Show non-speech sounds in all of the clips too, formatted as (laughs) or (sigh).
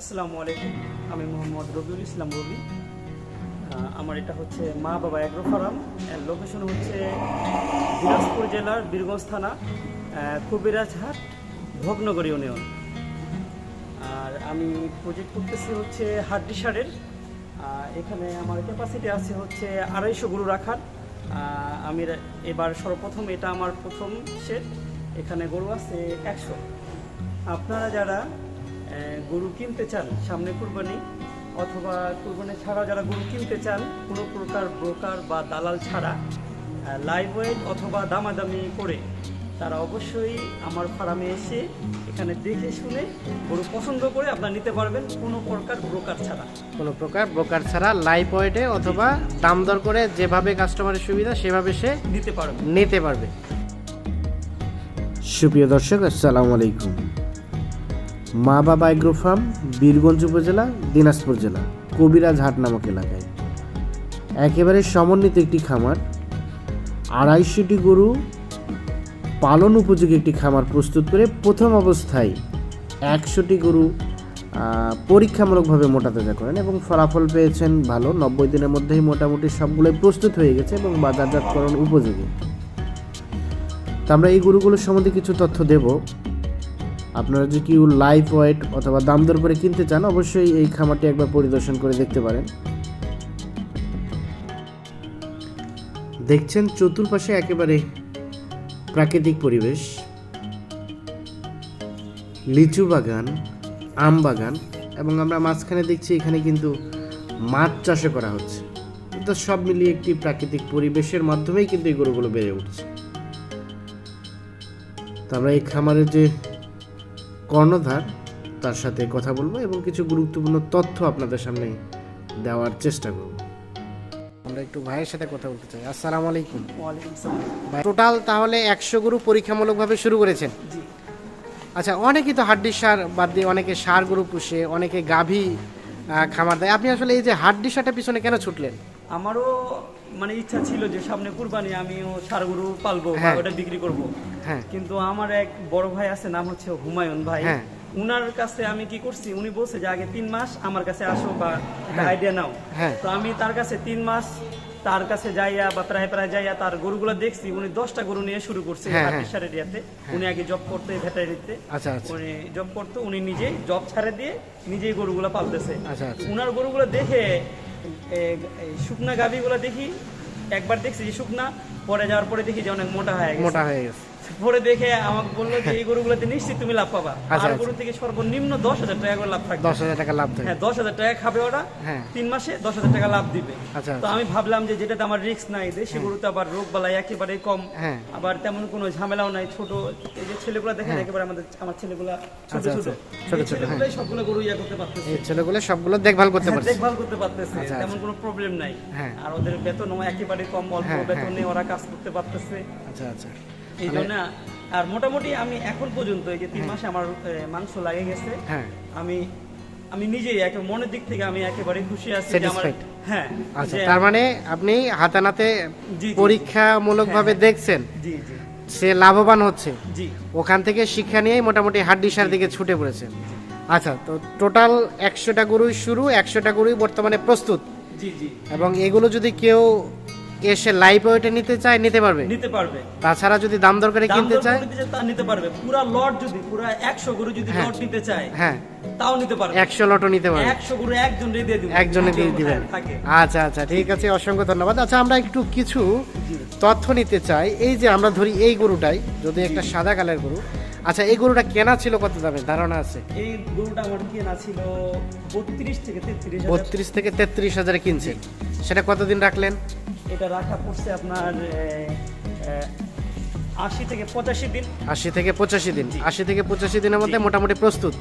আসসালামু আলাইকুম। আমি মোহাম্মদ রবিউল ইসলাম রবি আমার এটা হচ্ছে মা বাবা অ্যাগ্রো ফার্ম। এর লোকেশন হচ্ছে দিনাজপুর জেলার বীরগঞ্জ থানা কবিরাজহাট, ভোগনগর ইউনিয়ন আর আমি প্রজেক্ট করতেছি হচ্ছে হাড্ডি সারের এখানে আমার ক্যাপাসিটি আছে হচ্ছে আড়াইশো গরু রাখার। আমি এবার সর্বপ্রথম এটা আমার প্রথম সেট এখানে গরু আছে একশো। আপনারা যারা গরু কিনতে চান সামনে কুরবানি অথবা কুরবানি ছাড়া যারা গরু কিনতে চান কোনো প্রকার ব্রোকার বা দালাল ছাড়া লাইভ ওয়েট অথবা দামাদামি করে তারা অবশ্যই আমার ফার্মে এসে এখানে দেখে শুনে গরু পছন্দ করে আপনারা নিতে পারবেন কোনো প্রকার ব্রোকার ছাড়া। কোনো প্রকার ব্রোকার ছাড়া লাইভ ওয়েটে অথবা দাম দর করে যেভাবে কাস্টমারের সুবিধা সেভাবে সে নিতে পারবে। নিতে পারবে। সুপ্রিয় দর্শক আসসালামু আলাইকুম। মা বাবা এগ্রো ফার্ম, বীরগঞ্জ উপজেলা, দিনাজপুর জেলা, কবিরাজ হাট নামক এলাকায়। একেবারে সমন্বিত একটি খামার, আড়াইশোটি গরু পালন উপযোগী একটি খামার প্রস্তুত করে প্রথম অবস্থায় একশোটি গরু পরীক্ষামূলকভাবে মোটাতাজা করেন এবং ফলাফল পেয়েছেন ভালো। নব্বই দিনের মধ্যেই মোটামুটি সবগুলোই প্রস্তুত হয়ে গেছে এবং বাজারজাতকরণ উপযোগী। তো আমরা এই গরুগুলোর সম্বন্ধে কিছু তথ্য দেব। আপনারা যদি কেউ লাইফ ওয়েট অথবা দাম দর করে কিনতে চান, অবশ্যই এই খামারটি একবার পরিদর্শন করে দেখতে পারেন। দেখছেন চতুর্পাশে একেবারে প্রাকৃতিক পরিবেশ। লিচু বাগান, আম বাগান এবং আমরা মাঝখানে দেখছি এখানে কিন্তু মাছ চাষে করা হচ্ছে। তো সব মিলিয়ে একটি প্রাকৃতিক পরিবেশের মাধ্যমেই কিন্তু এই গরুগুলো বেড়ে উঠছে। তো আমরা এই খামারের যে কর্ণধার তার সাথে কথা বলব এবং কিছু গুরুত্বপূর্ণ তথ্য আপনাদের সামনে দেওয়ার চেষ্টা করব। আমরা একটু ভাইয়ের সাথে কথা বলতে চাই। আসসালামু আলাইকুম। টোটাল তাহলে একশো গরু পরীক্ষামূলকভাবে শুরু করেছেন? আচ্ছা অনেকেই তো হাড্ডি সার বাদ দিয়ে অনেকে সার গরু পুষে অনেকে গাভী খামার দেয়। আপনি আসলে এই যে হাড্ডি সারটা পিছনে কেন ছুটলেন? আমারও মানে ইচ্ছা ছিল যে সামনে কুরবানি আমিও সার গরু পালবো বা হ্যাঁ। ওটা বিক্রি করব। হ্যাঁ। কিন্তু আমার এক বড় ভাই আছে নাম হচ্ছে হুমায়ুন ভাই। হ্যাঁ। উনার কাছে আমি কি করছি উনি বলছে যে আগে তিন মাস আমার কাছে আসো বা আইডিয়া নাও। তো আমি তার কাছে তিন মাস তার কাছে যাইয়া বা প্রায় প্রায় যাইয়া তার গরুগুলো দেখছি উনি দশটা গরু নিয়ে শুরু করছে। সারের ইয়াতে উনি আগে জব করতে ভেটারিতে আচ্ছা আচ্ছা। উনি জব করতো উনি নিজেই জব ছাড়ে দিয়ে নিজেই গরুগুলো পালতেছে। আচ্ছা। উনার গরুগুলো দেখে শুকনা গাভিগুলো দেখি, একবার দেখছি যে শুকনা, পরে যাওয়ার পরে দেখি যে অনেক মোটা হয়ে গেছে। মোটা হয়ে গেছে। পরে দেখে আমাকে বলল যে এই গরুগুলোতে নিশ্চিত তুমি লাভ পাবা। আচ্ছা, আর আচ্ছা। গরু থেকে সর্বনিম্ন দশ হাজার টাকা করে লাভ থাকবে। দশ হাজার টাকা লাভ হ্যাঁ দশ হাজার টাকা খাবে ওরা। হ্যাঁ। তিন মাসে দশ হাজার টাকা লাভ দিবে। আচ্ছা তো আমি ভাবলাম যে যেটাতে আমার রিস্ক নাই দেশি গরুতে আবার রোগ বালাই একেবারে কম। হ্যাঁ। আবার তেমন কোনো ঝামেলাও নাই। ছোট এই যে ছেলেগুলো দেখেন একেবারে আমাদের আমার ছেলেগুলা ছোট ছোট। ছোট ছোট, হ্যাঁ। সবগুলো গরু ইয়া করতে পারতেছে। ছেলেগুলো সবগুলো দেখভাল করতে হ্যাঁ, পারছে দেখভাল করতে পারতেছে। তেমন কোনো প্রবলেম নাই। হ্যাঁ। আর ওদের বেতন একেবারে কম অল্প হ্যাঁ, বেতনে ওরা কাজ করতে পারতেছে। আচ্ছা আচ্ছা। এই জন্য আর মোটামুটি আমি এখন পর্যন্ত এই যে তিন মাসে আমার মাংস লাগে গেছে। হ্যাঁ। আমি আমি নিজেই একে মনের দিক থেকে আমি একেবারে খুশি আছি যে আমার হ্যাঁ আচ্ছা তার মানে আপনি হাতানাতে পরীক্ষামূলকভাবে হ্যাঁ, দেখছেন? জি জি। সে লাভবান হচ্ছে? জি। ওখান থেকে শিক্ষা নিয়েই মোটামুটি হাড্ডি সার দিকে ছুটে পড়েছেন? আচ্ছা তো টোটাল একশোটা গরুই শুরু একশোটা গরুই বর্তমানে প্রস্তুত? জি জি। এবং এগুলো যদি কেউ এসে লাইভ ওয়েটে নিতে চায় নিতে পারবে? নিতে পারবে। তাছাড়া যদি দাম দর করে কিনতে চায়? তা নিতে পারবে। পুরা লট যদি পুরা একশো গরু যদি হ্যাঁ। লট নিতে চায় হ্যাঁ। তাও নিতে পারবে। একশো লটও নিতে পারবে। একশো গরু একজন দিয়ে দিব একজনে দিয়ে দিবেন। হ্যাঁ, আচ্ছা আচ্ছা ঠিক আছে অসংখ্য ধন্যবাদ। আচ্ছা আমরা একটু কিছু তথ্য নিতে চাই। এই যে আমরা ধরি এই গরুটাই যদি একটা সাদা কালার গরু। আচ্ছা এই গরুটা কেনা ছিল কত দামে? ধারণা আছে? এই গরুটা আমার কেনা ছিল বত্রিশ থেকে তেত্রিশ হাজার। বত্রিশ থেকে তেত্রিশ হাজারে কিনছেন। সেটা কতদিন রাখলেন? এটা রাখা পড়ছে আপনার আশি থেকে পঁচাশি দিন। আশি থেকে পঁচাশি দিন। আশি থেকে পঁচাশি দিনের মধ্যে মোটামুটি প্রস্তুত।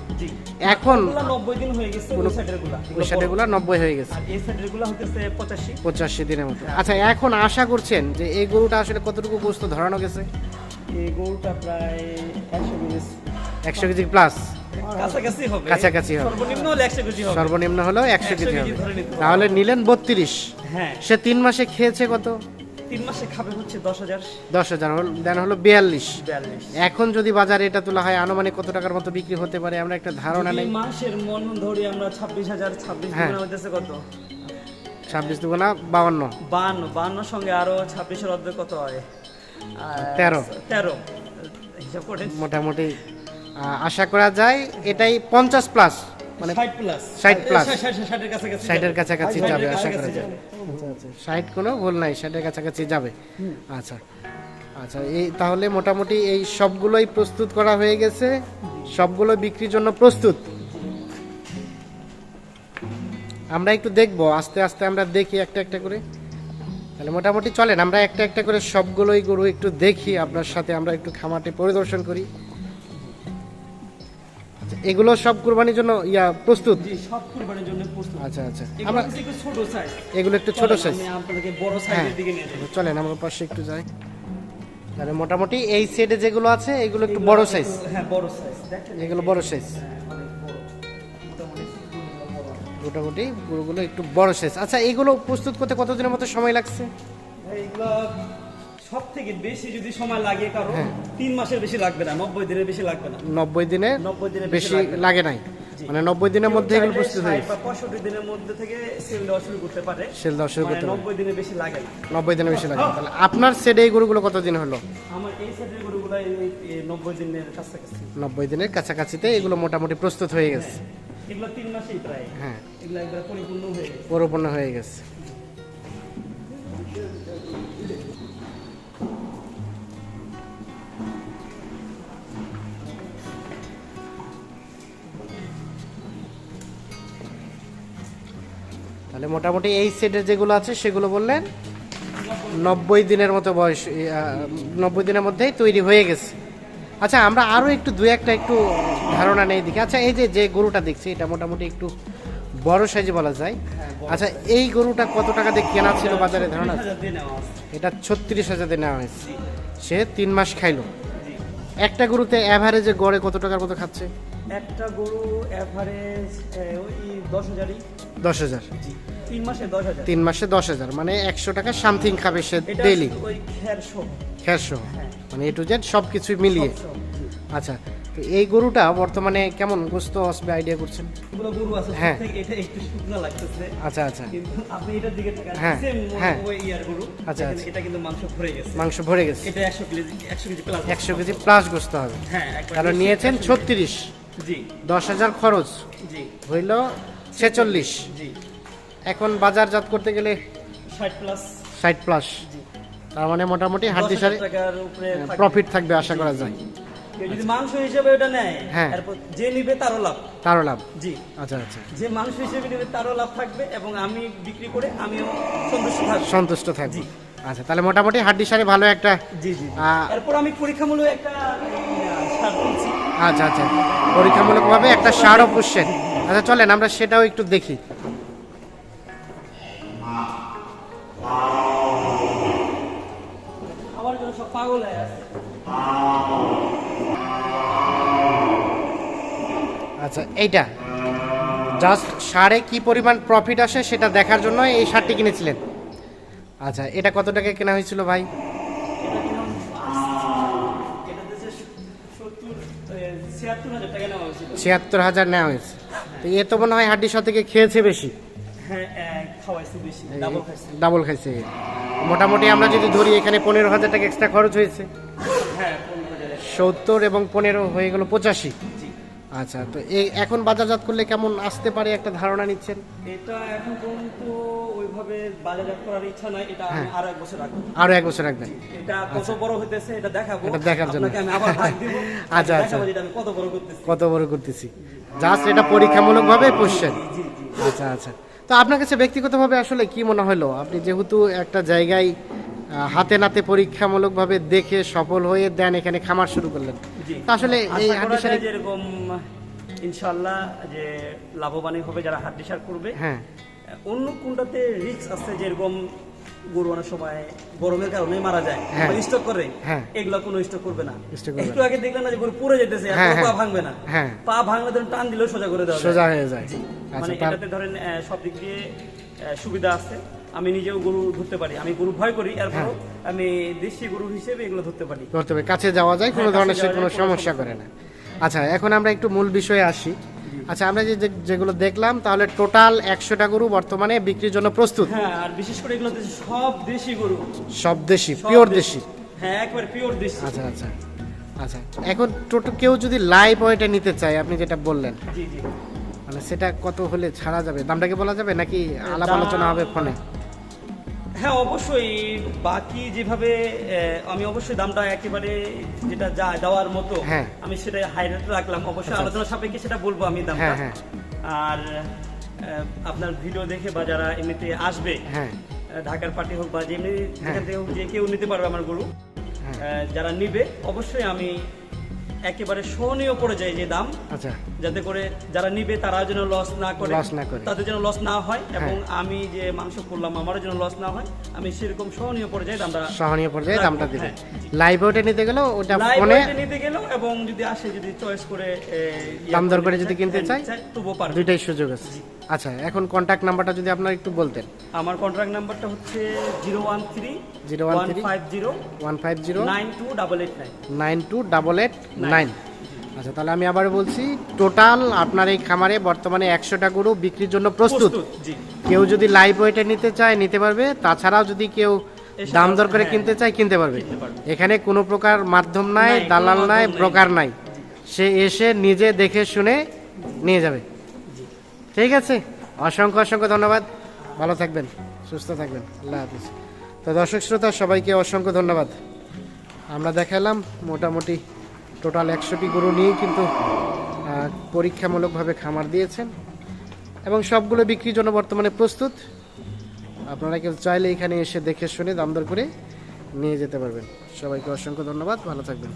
এখন নব্বই দিন হয়ে গেছে ওই সাইডেরগুলা। নব্বই। হয়ে গেছে। এই সাইডেরগুলা হতেছে পঁচাশি। পঁচাশি দিনের মধ্যে। আচ্ছা এখন আশা করছেন যে এই গরুটা আসলে কতটুকু গোস্ত ধরানো গেছে? এই গরুটা প্রায় একশো কেজি। একশো কেজি প্লাস কাছাকাছি হবে। কাছাকাছি হবে। সর্বনিম্ন হলে একশো কেজি হবে। সর্বনিম্ন হলো একশো কেজি হবে। তাহলে নিলেন বত্রিশ। হ্যাঁ। সে তিন মাসে খেয়েছে কত? তিন মাসে খাবে হচ্ছে দশ হাজার। দশ হাজার দেন হলো বিয়াল্লিশ। বিয়াল্লিশ। এখন যদি বাজারে এটা তোলা হয় আনুমানিক কত টাকার মতো বিক্রি হতে পারে আমরা একটা ধারণা নেই। মাসের মন ধরি আমরা ছাব্বিশ হাজার ছাব্বিশ হ্যাঁ। গুণা হইতেছে কত? ছাব্বিশ দুগুণা বাউান্ন। বান্ন বান্ন সঙ্গে আরও ছাব্বিশের অর্ধেক কত হয়? তেরো। তেরো। হিসাব করেন মোটামুটি আশা করা যায় এটাই পঞ্চাশ প্লাস মানে ষাট প্লাস 60 ষাটের কাছাকাছি যাবে। আশা করা যায়। ষাট কোনো ভুল নাই ষাটের কাছাকাছি যাবে। আচ্ছা আচ্ছা এই তাহলে মোটামুটি এই সবগুলোই প্রস্তুত করা হয়ে গেছে সবগুলো বিক্রির জন্য প্রস্তুত। আমরা একটু দেখব আস্তে আস্তে আমরা দেখি একটা একটা করে। তাহলে মোটামুটি চলেন আমরা একটা একটা করে সবগুলোই গরু একটু দেখি আপনার সাথে আমরা একটু খামারটি পরিদর্শন করি। আচ্ছা এগুলো সব কুরবানির জন্য ইয়া প্রস্তুত? জি সব কুরবানির জন্য প্রস্তুত। আচ্ছা আচ্ছা। আমরা একটু ছোট সাইজ এগুলো একটু ছোট সাইজ আমি আপনাদেরকে বড় হ্যাঁ। সাইজের দিকে নিয়ে যাই চলেন আমরা পাশে একটু যাই। তাহলে মোটামুটি এই সেটে যেগুলো আছে এগুলো একটু বড় সাইজ হ্যাঁ বড় সাইজ দেখেন এগুলো বড় সাইজ মোটামুটি গরুগুলো একটু বড় সাইজ আচ্ছা এগুলো প্রস্তুত করতে কতদিনের মতো সময় লাগছে? ভাই, এগুলো সব থেকে বেশি যদি সময় লাগে কারও হ্যাঁ। তিন মাসের বেশি লাগবে না নব্বই দিনের বেশি লাগবে না। নব্বই দিনে নব্বই দিনের বেশি লাগে নাই? মানে নব্বই দিনের মধ্যে এগুলো প্রস্তুত 60 হয়ে পঁয়ষট্টি দিনের মধ্যে থেকে সেল দেওয়া শুরু করতে পারে। সেল দেওয়া শুরু মানে করতে নব্বই দিনের বেশি লাগে না। নব্বই দিনে বেশি লাগে তাহলে আপনার সেটে এই গরুগুলো কতদিন হলো? আমার এই সাইডের গরুগুলো নব্বই দিনের কাছাকাছি। নব্বই দিনের কাছাকাছিতে এগুলো মোটামুটি প্রস্তুত হয়ে গেছে। এগুলো তিন মাসেই প্রায়। হ্যাঁ। এগুলো একবার পরিপূর্ণ হয়ে গেছে। পরিপূর্ণ হয়ে গেছে। তাহলে মোটামুটি এই সেটের যেগুলো আছে সেগুলো বললেন নব্বই দিনের মতো বয়স নব্বই দিনের মধ্যেই তৈরি হয়ে গেছে। আচ্ছা আমরা আরও একটু দু একটা একটু ধারণা নেই দিকে আচ্ছা এই যে যে গরুটা দেখছি এটা মোটামুটি একটু বড় সাইজে বলা যায়। আচ্ছা এই গরুটা কত টাকা দিয়ে কেনা ছিল বাজারে? ধারণা আছে? 30,000 দিয়ে নেওয়া আছে। এটা ছত্রিশ হাজার দিয়ে নেওয়া হয়েছে। সে তিন মাস খাইলো। একটা গরুতে অ্যাভারেজে গড়ে কত টাকার মতো খাচ্ছে? একটা গরু এভারেজ ওই দশ হাজারই। দশ হাজার? তিন মাসে দশ হাজার। তিন মাসে দশ হাজার মানে একশো টাকা সামথিং খাবে সে ডেইলি শুধু ওই খের সহ খেয়ার সহ হ্যাঁ। মানে এ টু জেড সব কিছুই মিলিয়ে আচ্ছা তো এই গরুটা বর্তমানে কেমন গোস্ত আসবে আইডিয়া করছেন? এগুলো গরু আছে হ্যাঁ। এটা একটু শুকনো লাগতেছে। আচ্ছা আচ্ছা। কিন্তু আপনি এটার দিকে তাকান হ্যাঁ, হ্যাঁ। ওই ইয়ার গরু। আচ্ছা, আচ্ছা। এটা কিন্তু মাংস ভরে গেছে। মাংস ভরে গেছে। এটা একশো কেজি প্লাস একশো কেজি প্লাস গোস্ত হবে। হ্যাঁ কারণ নিয়েছেন 100 ছত্রিশ। জি। দশ হাজার খরচ। জি। হইল ছেচল্লিশ। জি। এখন বাজারজাত করতে গেলে ষাট প্লাস ষাট প্লাস তার মানে মোটামুটি হাড্ডি সারে। প্রফিট থাকবে। আশা করা যায়। যদি মাংস হিসেবে ওটা নেয় হ্যাঁ। তারপর যে নিবে তারও লাভ। তারও লাভ। জি। আচ্ছা আচ্ছা। যে মাংস হিসেবে নেবে তারও লাভ থাকবে এবং আমি বিক্রি করে আমিও সন্তুষ্ট থাকব। সন্তুষ্ট থাকবে। আচ্ছা তাহলে মোটামুটি হাড্ডি সারে ভালো একটা জি জি এরপর আমি পরীক্ষামূলক একটা আচ্ছা আচ্ছা। পরীক্ষামূলকভাবে একটা সারও পুষছেন। আচ্ছা চলেন আমরা সেটাও একটু দেখি। আমার জন্য সব পাগল হয়ে আছে। আচ্ছা এইটা। জাস্ট সারে কি পরিমাণ প্রফিট আসে সেটা দেখার জন্য এই সারটি কিনেছিলেন। আচ্ছা এটা কত টাকা কেনা হয়েছিল ভাই? ছিয়াত্তর হাজার নেওয়া হয়েছে। তো এ তো মনে হয় হাড্ডি সাথে খেয়েছে বেশি। ডাবল খাইছে। মোটামুটি আমরা যদি ধরি, এখানে পনেরো হাজার টাকা এক্সট্রা খরচ হয়েছে। হ্যাঁ সত্তর এবং পনেরো হয়ে গেল পঁচাশি। আচ্ছা তো এই এখন বাজারজাত করলে কেমন আসতে পারে একটা ধারণা নিচ্ছেন? এটা এখন পর্যন্ত ওইভাবে বাজারজাত করার ইচ্ছা নাই এটা আমি হ্যাঁ। আরও এক বছর রাখব। আরও এক বছর রাখবেন। এটা কত বড় হইতেছে এটা দেখাবো। এটা দেখার জন্য। আপনাকে আমি আবার (laughs) ভাগ দিব। আচ্ছা, আচ্ছা। এটা আমি কত বড় করতেছি। কত বড় করতেছি। জাস্ট এটা পরীক্ষামূলকভাবে জি। আচ্ছা আচ্ছা। তো আপনার কাছে ব্যক্তিগতভাবে আসলে কি মনে হলো? আপনি যেহেতু একটা জায়গায় হাতে নাতে পরীক্ষামূলকভাবে দেখে সফল হয়ে দেন এখানে খামার শুরু করলেন। আসলে এই হাড্ডিসারি যেরকম ইনশাল্লাহ যে লাভবানই হবে যারা হাড্ডি সার করবে। হ্যাঁ। অন্য কোনটাতে রিস্ক আছে যেরকম গরু অনেক সময় গরমের কারণে মারা যায়? হ্যাঁ। স্টক করে? হ্যাঁ। এগুলা কোনো স্টক করবে না। একটু আগে দেখলেন না যে গরু পড়ে যেতেছে হ্যাঁ, পা হ্যাঁ। ভাঙবে না। হ্যাঁ। পা ভাঙলে ধরেন টান দিলেও সোজা করে দেওয়া সোজা হয়ে যায়। আচ্ছা মানে এটাতে ধরেন সব দিক দিয়ে সুবিধা আছে। আমি নিজেও গরু ধরতে পারি। আমি গরু ভয় করি এরপর হ্যাঁ। আমি দেশি গরু হিসেবে এগুলো ধরতে পারি। করতে হবে কাছে যাওয়া যায় কোনো হ্যাঁ, ধরনের সে কোনো সমস্যা করে না। আচ্ছা এখন আমরা একটু মূল বিষয়ে আসি। আচ্ছা আমরা যে যেগুলো দেখলাম তাহলে টোটাল একশোটা গরু বর্তমানে বিক্রির জন্য প্রস্তুত। হ্যাঁ আর বিশেষ করে এগুলো সব দেশি গরু। সব দেশি পিওর দেশি। হ্যাঁ একবার পিওর দেশি। আচ্ছা আচ্ছা আচ্ছা। এখন টোটো কেউ যদি লাইভ ওয়েটে নিতে চায় আপনি যেটা বললেন জি জি। মানে সেটা কত হলে ছাড়া যাবে? দামটা কি বলা যাবে নাকি আলাপ আলোচনা হবে ফোনে? হ্যাঁ অবশ্যই বাকি যেভাবে আমি অবশ্যই দামটা একেবারে যেটা যা দেওয়ার মতো হ্যাঁ। আমি সেটা হাই রেট রাখলাম অবশ্যই আলোচনা সাপেক্ষে সেটা বলব আমি দামটা হ্যাঁ, হ্যাঁ। আর আপনার ভিডিও দেখে বা যারা এমনিতে আসবে ঢাকার পার্টি হোক বা যেমনি। যেখান থেকে হোক যে কেউ নিতে পারবে আমার গরু যারা নিবে অবশ্যই আমি একেবারে সহনীয় পড়ে যায় যে দাম। আচ্ছা। যাতে করে যারা নিবে তারা যেন লস না করে। Loss না করে। তাদের যেন লস না হয় এবং হ্যাঁ। আমি যে মাংস করলাম আমারও যেন লস না হয় আমি সেরকম সহনীয় পর্যায়ে দামটা সহনীয় পর্যায়ে রাখব, দামটা দিবেন হ্যাঁ। লাইভ ওয়েটে নিতে গেলেও ওটা ফোনে নিতে গেলেও এবং যদি আসে যদি চয়েস করে এ, দাম দর করে যদি কিনতে হ্যাঁ, চায়, নিতে তবুও পারবে। দুইটাই সুযোগ আছে। আচ্ছা এখন কন্ট্যাক্ট নাম্বারটা যদি আপনারা একটু বলতেন। আমার কন্ট্রাক্ট নাম্বারটা হচ্ছে zero one three 013 five zero one five zero nine two double eight nine. Nine two double eight nine আচ্ছা তাহলে আমি আবার বলছি টোটাল আপনার এই খামারে বর্তমানে একশোটা গরু বিক্রির জন্য প্রস্তুত। কেউ যদি লাইভ ওয়েটে নিতে চায় নিতে পারবে। তাছাড়াও যদি কেউ দাম দর করে হ্যাঁ, কিনতে চায় কিনতে পারবে। এখানে কোনো প্রকার মাধ্যম নাই দালাল নাই নাই। ব্রোকার নাই। সে এসে নিজে দেখে শুনে নিয়ে যাবে। ঠিক আছে? অসংখ্য অসংখ্য ধন্যবাদ। ভালো থাকবেন সুস্থ থাকবেন। আল্লাহ হাফিজ। তো দর্শক শ্রোতা সবাইকে অসংখ্য ধন্যবাদ। আমরা দেখালাম মোটামুটি টোটাল একশোটি গরু নিয়েই কিন্তু পরীক্ষামূলকভাবে খামার দিয়েছেন। এবং সবগুলো বিক্রির জন্য বর্তমানে প্রস্তুত। আপনারা কেউ চাইলে এখানে এসে দেখে শুনে দাম দর করে নিয়ে যেতে পারবেন। সবাইকে অসংখ্য ধন্যবাদ। ভালো থাকবেন।